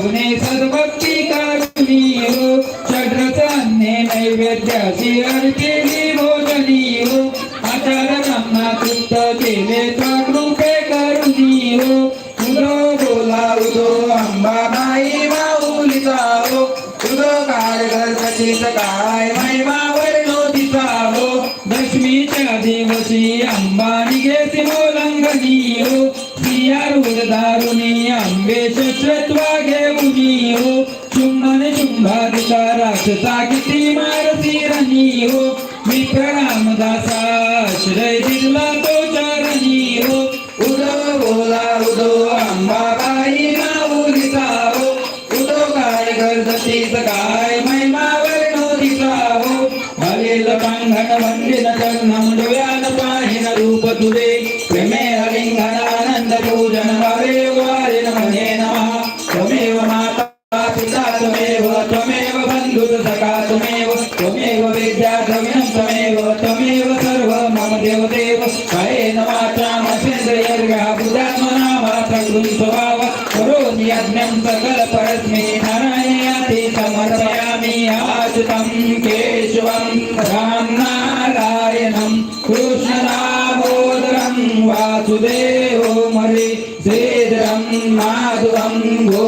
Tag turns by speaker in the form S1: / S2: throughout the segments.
S1: पुणे सर्वक्ती कारुणीयो षड्रतान्ने नैवेद्यासी अर्पी सर्वं रामनारायणं कृष्णदामोदरं
S2: वासुदेवो मरि श्रीधरं माधुरं गो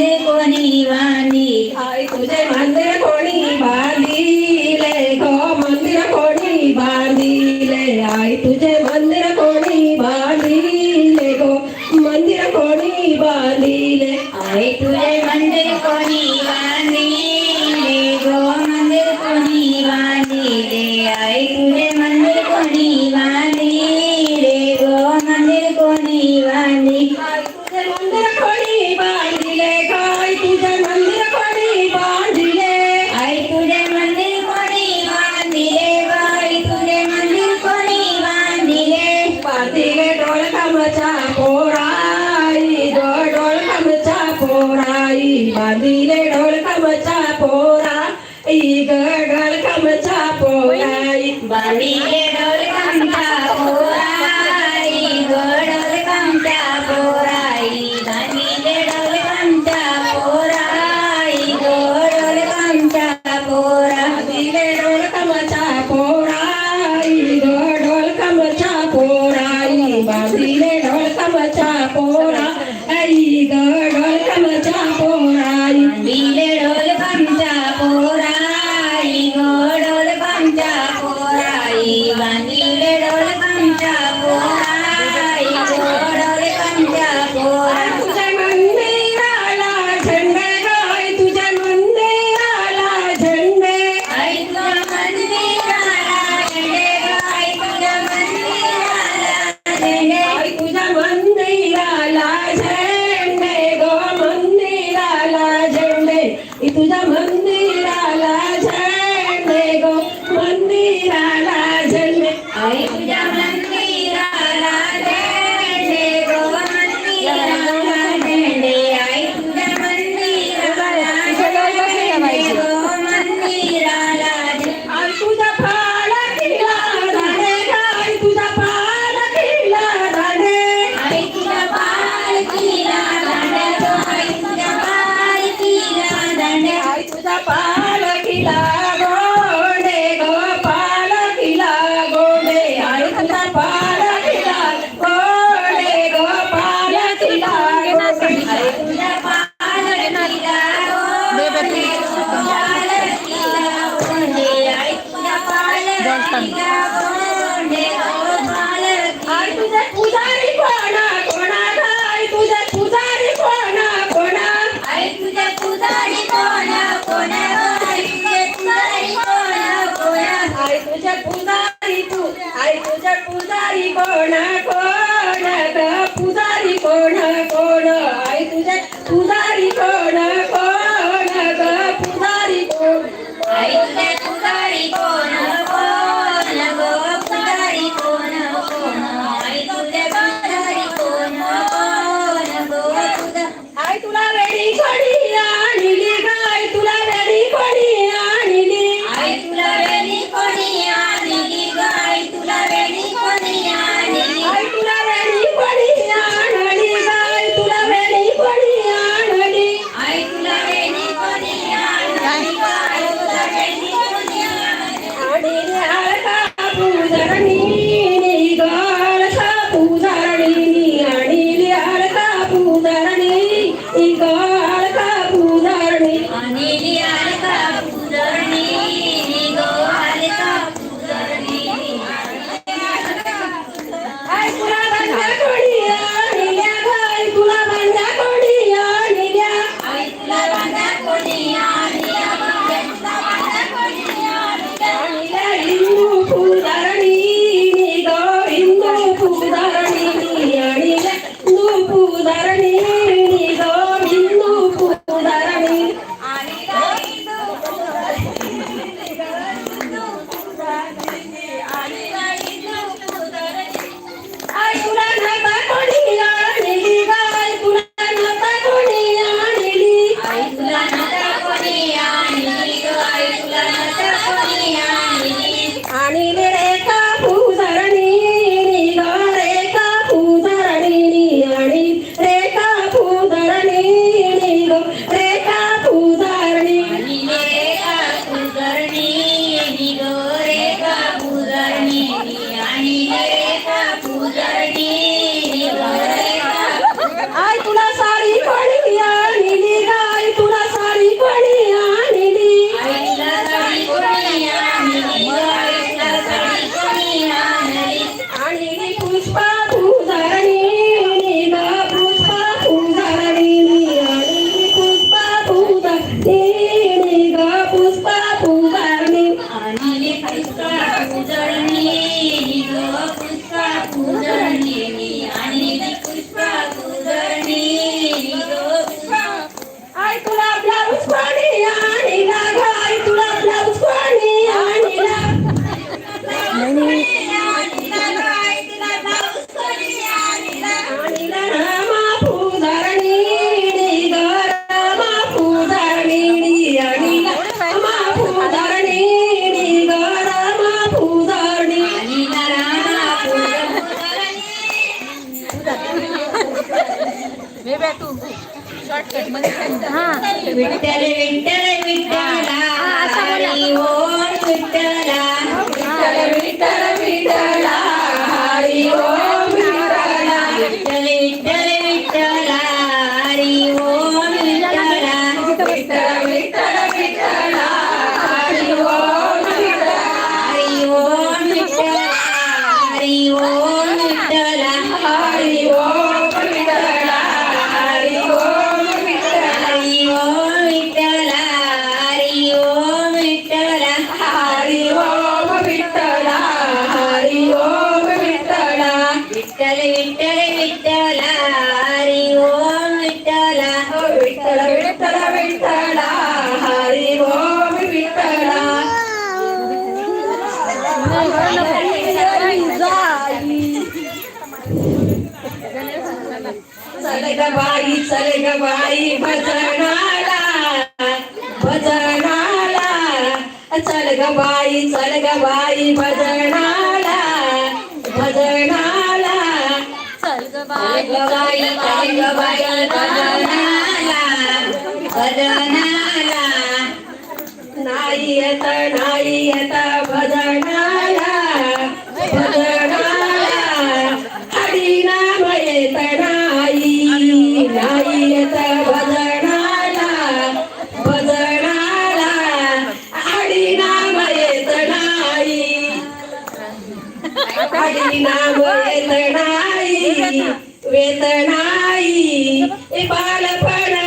S2: हे आई तुझे मंदिर कोणी गो मंदिर कोणी बांधिले?
S3: आई तुझे मंदिर कोणी बांधिले? गो मंदिर कोणी बांधिले? आई तुझे मंदिर कोणी ಈ ಗಡಲ್ ಕಮಚಾ ಪೋಲಾಯಿ ಬನಿಯೇ
S2: ಡೋಲ್ ಕಮಚಾ ಪೋಲಾಯಿ कोण कोण
S3: पुजारी कोण कोण? आई तुझ्या
S2: पुजारी कोण? వింటరే వింటరే వింటరే चले ग बाई चले ग बाई भजनाला भजनाला. चल ग बाई चल ग बाई भजनाला भजनाला.
S3: चल ग बाई बाई
S2: चल ग बाई भजनाला भजनाला. नाही येत नाही येत भजनाला. भजन नाव वेतनाई वेतनाई बालपण